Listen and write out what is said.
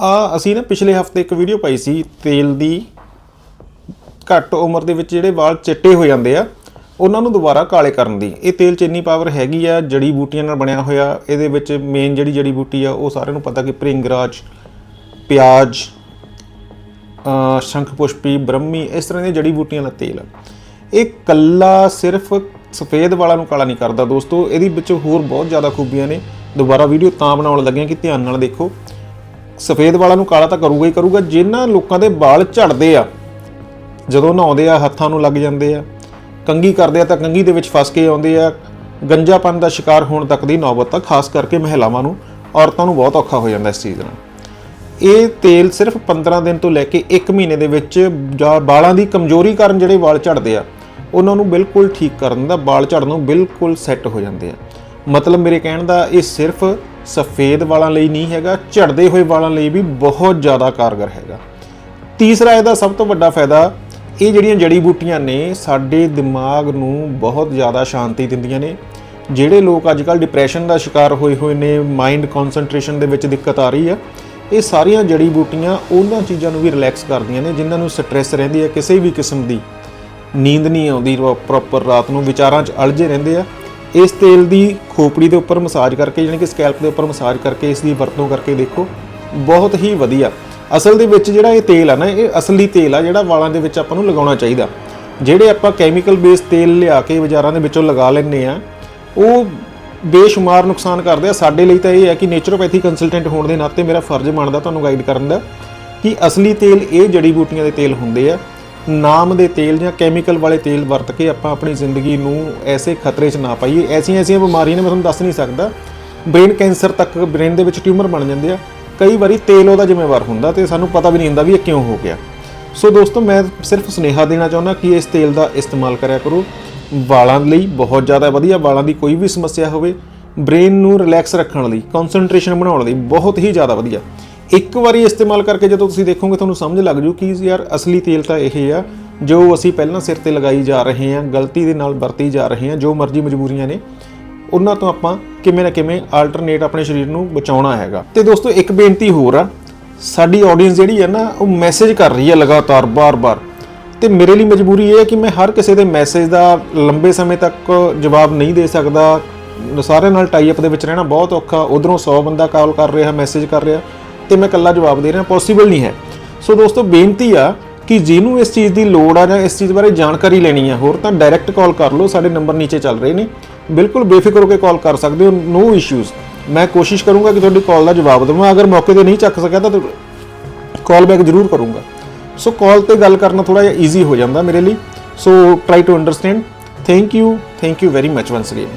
ਆ ਅਸੀਂ ਨਾ ਪਿਛਲੇ ਹਫ਼ਤੇ ਇੱਕ ਵੀਡੀਓ ਪਾਈ ਸੀ ਤੇਲ ਦੀ ਘੱਟ ਉਮਰ ਦੇ ਵਿੱਚ ਜਿਹੜੇ ਵਾਲ ਚਿੱਟੇ ਹੋ ਜਾਂਦੇ ਆ, ਉਹਨਾਂ ਨੂੰ ਦੁਬਾਰਾ ਕਾਲੇ ਕਰਨ ਦੀ। ਇਹ ਤੇਲ 'ਚ ਇੰਨੀ ਪਾਵਰ ਹੈਗੀ ਆ, ਜੜੀ ਬੂਟੀਆਂ ਨਾਲ ਬਣਿਆ ਹੋਇਆ, ਇਹਦੇ ਵਿੱਚ ਮੇਨ ਜਿਹੜੀ ਜੜੀ ਬੂਟੀ ਆ, ਉਹ ਸਾਰਿਆਂ ਨੂੰ ਪਤਾ ਕਿ ਭ੍ਰਿੰਗਰਾਜ, ਪਿਆਜ਼ ਅ ਸ਼ੰਖ ਪੁਸ਼ਪੀ ਬ੍ਰਹਮੀ, ਇਸ ਤਰ੍ਹਾਂ ਦੀਆਂ ਜੜੀ ਬੂਟੀਆਂ ਦਾ ਤੇਲ ਆ। ਇਹ ਕੱਲਾ ਸਿਰਫ ਸਫੇਦ ਵਾਲਾਂ ਨੂੰ ਕਾਲਾ ਨਹੀਂ ਕਰਦਾ ਦੋਸਤੋ, ਇਹਦੇ ਵਿੱਚ ਹੋਰ ਬਹੁਤ ਜ਼ਿਆਦਾ ਖੂਬੀਆਂ ਨੇ। ਦੁਬਾਰਾ ਵੀਡੀਓ ਤਾਂ ਬਣਾਉਣ ਲੱਗਿਆ ਕਿ ਧਿਆਨ ਨਾਲ ਦੇਖੋ। ਸਫੇਦ ਵਾਲਾਂ ਨੂੰ ਕਾਲਾ ਤਾਂ ਕਰੂਗਾ ਹੀ ਕਰੂਗਾ, ਜਿਨ੍ਹਾਂ ਲੋਕਾਂ ਦੇ ਵਾਲ ਝੜਦੇ ਆ, ਜਦੋਂ ਨਹਾਉਂਦੇ ਆ, ਹੱਥਾਂ ਨੂੰ ਲੱਗ ਜਾਂਦੇ ਆ ਕੰਗੀ ਕਰਦੇ ਆ ਤਾਂ ਕੰਗੀ ਦੇ ਵਿੱਚ ਫਸ ਕੇ ਆਉਂਦੇ ਆ, ਗੰਜਾਪਨ ਦਾ ਸ਼ਿਕਾਰ ਹੋਣ ਤੱਕ ਦੀ ਨੌਬਤ ਆ ਖਾਸ ਕਰਕੇ ਮਹਿਲਾਵਾਂ ਨੂੰ, ਔਰਤਾਂ ਨੂੰ ਬਹੁਤ ਔਖਾ ਹੋ ਜਾਂਦਾ ਇਸ ਚੀਜ਼ ਨਾਲ। ਇਹ ਤੇਲ ਸਿਰਫ 15 ਦਿਨ ਤੋਂ ਲੈ ਕੇ 1 ਮਹੀਨੇ ਦੇ ਵਿੱਚ ਜਾਂ ਵਾਲਾਂ ਦੀ ਕਮਜ਼ੋਰੀ ਕਾਰਨ ਜਿਹੜੇ ਵਾਲ ਝੜਦੇ ਆ, ਉਹਨਾਂ ਨੂੰ ਬਿਲਕੁਲ ਠੀਕ ਕਰ ਦਿੰਦਾ ਵਾਲ ਨੂੰ ਬਿਲਕੁਲ ਸੈੱਟ ਹੋ ਜਾਂਦੇ ਆ। ਮਤਲਬ ਮੇਰੇ ਕਹਿਣ ਦਾ ਇਹ ਸਿਰਫ ਸਫੇਦ ਵਾਲਾਂ ਲਈ ਨਹੀਂ ਹੈਗਾ, ਝੜਦੇ ਹੋਏ ਵਾਲਾਂ ਲਈ ਵੀ ਬਹੁਤ ਜ਼ਿਆਦਾ ਕਾਰਗਰ ਹੈਗਾ। ਤੀਸਰਾ ਇਹਦਾ ਸਭ ਤੋਂ ਵੱਡਾ ਫਾਇਦਾ, ਇਹ ਜਿਹੜੀਆਂ ਜੜੀ ਬੂਟੀਆਂ ਨੇ, ਸਾਡੇ ਦਿਮਾਗ ਨੂੰ ਬਹੁਤ ਜ਼ਿਆਦਾ ਸ਼ਾਂਤੀ ਦਿੰਦੀਆਂ ਨੇ। ਜਿਹੜੇ ਲੋਕ ਅੱਜ ਕੱਲ ਡਿਪਰੈਸ਼ਨ ਦਾ ਸ਼ਿਕਾਰ ਹੋਏ ਹੋਏ ਨੇ ਮਾਈਂਡ ਕਨਸੈਂਟਰੇਸ਼ਨ ਦੇ ਵਿੱਚ ਦਿੱਕਤ ਆ ਰਹੀ ਆ, ਇਹ ਸਾਰੀਆਂ ਜੜੀ ਬੂਟੀਆਂ ਉਹਨਾਂ ਚੀਜ਼ਾਂ ਨੂੰ ਵੀ ਰਿਲੈਕਸ ਕਰਦੀਆਂ ਨੇ, ਜਿਨ੍ਹਾਂ ਨੂੰ ਸਟ੍ਰੈਸ ਰਹਿੰਦੀ ਹੈ ਕਿਸੇ ਵੀ ਕਿਸਮ ਦੀ। ਨੀਂਦ ਨਹੀਂ ਆਉਂਦੀ ਪ੍ਰੋਪਰ ਰਾਤ ਨੂੰ ਵਿਚਾਰਾਂ 'ਚ ਅਲਝੇ ਰਹਿੰਦੇ ਆ। ਇਸ ਤੇਲ ਦੀ ਖੋਪੜੀ ਦੇ ਉੱਪਰ ਮਸਾਜ ਕਰਕੇ, ਯਾਨੀ ਕਿ ਸਕੈਲਪ ਦੇ ਉੱਪਰ ਮਸਾਜ ਕਰਕੇ, ਇਸ ਦੀ ਵਰਤੋਂ ਕਰਕੇ ਦੇਖੋ, ਬਹੁਤ ਹੀ ਵਧੀਆ। ਅਸਲ ਦੇ ਵਿੱਚ ਜਿਹੜਾ ਇਹ ਤੇਲ ਆ ਨਾ, ਇਹ ਅਸਲੀ ਤੇਲ ਆ, ਜਿਹੜਾ ਵਾਲਾਂ ਦੇ ਵਿੱਚ ਆਪਾਂ ਨੂੰ ਲਗਾਉਣਾ ਚਾਹੀਦਾ। ਜਿਹੜੇ ਆਪਾਂ ਕੈਮੀਕਲ ਬੇਸ ਤੇਲ ਲਿਆ ਕੇ ਬਾਜ਼ਾਰਾਂ ਦੇ ਵਿੱਚੋਂ ਲਗਾ ਲੈਂਦੇ ਆ, ਉਹ ਬੇਸ਼ੁਮਾਰ ਨੁਕਸਾਨ ਕਰਦੇ ਆ। ਸਾਡੇ ਲਈ ਤਾਂ ਇਹ ਹੈ ਕਿ ਨੇਚਰੋਪੈਥੀ ਕੰਸਲਟੈਂਟ ਹੋਣ ਦੇ ਨਾਤੇ ਮੇਰਾ ਫਰਜ਼ ਬਣਦਾ ਤੁਹਾਨੂੰ ਗਾਈਡ ਕਰਨ ਦਾ ਕਿ ਅਸਲੀ ਤੇਲ, ਇਹ ਜੜੀ ਬੂਟੀਆਂ ਦੇ ਤੇਲ ਹੁੰਦੇ ਆ। ਨਾਮ ਦੇ ਤੇਲ ਜਾਂ ਕੈਮੀਕਲ ਵਾਲੇ ਤੇਲ ਵਰਤ ਕੇ ਆਪਾਂ ਆਪਣੀ ਜ਼ਿੰਦਗੀ ਨੂੰ ਐਸੇ ਖਤਰੇ 'ਚ ਨਾ ਪਾਈਏ। ਐਸੀਆਂ ਐਸੀਆਂ ਬਿਮਾਰੀਆਂ ਨੇ, ਮੈਂ ਤੁਹਾਨੂੰ ਦੱਸ ਨਹੀਂ ਸਕਦਾ। ਬ੍ਰੇਨ ਕੈਂਸਰ ਤੱਕ ਬ੍ਰੇਨ ਦੇ ਵਿੱਚ ਟਿਊਮਰ ਬਣ ਜਾਂਦੇ ਆ। ਕਈ ਵਾਰੀ ਤੇਲ ਉਹਦਾ ਜ਼ਿੰਮੇਵਾਰ ਹੁੰਦਾ ਤੇ ਸਾਨੂੰ ਪਤਾ ਵੀ ਨਹੀਂ ਹੁੰਦਾ ਵੀ ਇਹ ਕਿਉਂ ਹੋ ਗਿਆ। ਸੋ ਦੋਸਤੋ, ਮੈਂ ਸਿਰਫ ਸੁਨੇਹਾ ਦੇਣਾ ਚਾਹੁੰਦਾ ਕਿ ਇਸ ਤੇਲ ਦਾ ਇਸਤੇਮਾਲ ਕਰਿਆ ਕਰੋ। ਵਾਲਾਂ ਲਈ ਬਹੁਤ ਜ਼ਿਆਦਾ ਵਧੀਆ, ਵਾਲਾਂ ਦੀ ਕੋਈ ਵੀ ਸਮੱਸਿਆ ਹੋਵੇ। ਬ੍ਰੇਨ ਨੂੰ ਰਿਲੈਕਸ ਰੱਖਣ ਲਈ ਕਨਸੈਂਟਰੇਸ਼ਨ ਬਣਾਉਣ ਲਈ ਬਹੁਤ ਹੀ ਜ਼ਿਆਦਾ ਵਧੀਆ। ਇੱਕ ਵਾਰੀ ਇਸਤੇਮਾਲ ਕਰਕੇ ਜਦੋਂ ਤੁਸੀਂ ਦੇਖੋਗੇ ਤੁਹਾਨੂੰ ਸਮਝ ਲੱਗ ਜੂ ਕਿ ਯਾਰ ਅਸਲੀ ਤੇਲ ਤਾਂ ਇਹ ਆ, ਜੋ ਅਸੀਂ ਪਹਿਲਾਂ ਸਿਰ ਤੇ ਲਗਾਈ ਜਾ ਰਹੇ ਹਾਂ, ਗਲਤੀ ਦੇ ਨਾਲ ਵਰਤੀ ਜਾ ਰਹੇ ਹਾਂ, ਜੋ ਮਰਜ਼ੀ ਮਜਬੂਰੀਆਂ ਨੇ, ਉਹਨਾਂ ਤੋਂ ਆਪਾਂ ਕਿਵੇਂ ਨਾ ਕਿਵੇਂ ਆਲਟਰਨੇਟ ਆਪਣੇ ਸਰੀਰ ਨੂੰ ਬਚਾਉਣਾ ਹੈਗਾ। ਤੇ ਦੋਸਤੋ, ਇੱਕ ਬੇਨਤੀ ਹੋਰ ਆ, ਸਾਡੀ ਆਡੀਅנס ਜਿਹੜੀ ਹੈ ਨਾ, ਉਹ ਮੈਸੇਜ ਕਰ ਰਹੀ ਹੈ ਲਗਾਤਾਰ, ਬਾਰ-ਬਾਰ। ਤੇ ਮੇਰੇ ਲਈ ਮਜਬੂਰੀ ਇਹ ਹੈ ਕਿ ਮੈਂ ਹਰ ਕਿਸੇ ਦੇ ਮੈਸੇਜ ਦਾ ਲੰਬੇ ਸਮੇਂ ਤੱਕ ਜਵਾਬ ਨਹੀਂ ਦੇ ਸਕਦਾ। ਸਾਰਿਆਂ ਨਾਲ ਟਾਈ ਅਪ ਦੇ ਵਿੱਚ ਰਹਿਣਾ ਬਹੁਤ ਔਖਾ, ਉਧਰੋਂ 100 ਬੰਦਾ ਕਾਲ ਕਰ ਰਿਹਾ ਮੈਸੇਜ ਕਰ ਰਿਹਾ। ਤੇ ਮੈਂ ਇਕੱਲਾ ਜਵਾਬ ਦੇ ਰਿਹਾ ਪੋਸੀਬਲ ਨਹੀਂ ਹੈ। ਸੋ ਦੋਸਤੋ, ਬੇਨਤੀ ਆ ਕਿ ਜਿਹਨੂੰ ਇਸ ਚੀਜ਼ ਦੀ ਲੋੜ ਆ ਜਾਂ ਇਸ ਚੀਜ਼ ਬਾਰੇ ਜਾਣਕਾਰੀ ਲੈਣੀ ਆ, ਹੋਰ ਤਾਂ ਡਾਇਰੈਕਟ ਕਾਲ ਕਰ ਲਓ, ਸਾਡੇ ਨੰਬਰ ਨੀਚੇ ਚੱਲ ਰਹੇ ਨੇ। ਬਿਲਕੁਲ ਬੇਫਿਕਰ ਹੋ ਕੇ ਕਾਲ ਕਰ ਸਕਦੇ ਹੋ ਨੋ ਇਸ਼ੂਜ਼ ਮੈਂ ਕੋਸ਼ਿਸ਼ ਕਰੂੰਗਾ ਕਿ ਤੁਹਾਡੀ ਕਾਲ ਦਾ ਜਵਾਬ ਦੇਵਾਂ। ਅਗਰ ਮੌਕੇ ਤੇ ਨਹੀਂ ਚੱਕ ਸਕਿਆ ਤਾਂ ਕਾਲ ਬੈਕ ਜ਼ਰੂਰ ਕਰੂੰਗਾ। ਸੋ ਕਾਲ ਤੇ ਗੱਲ ਕਰਨਾ ਥੋੜਾ ਜਿਹਾ ਈਜ਼ੀ ਹੋ ਜਾਂਦਾ ਮੇਰੇ ਲਈ। So try to understand thank you thank you very much once again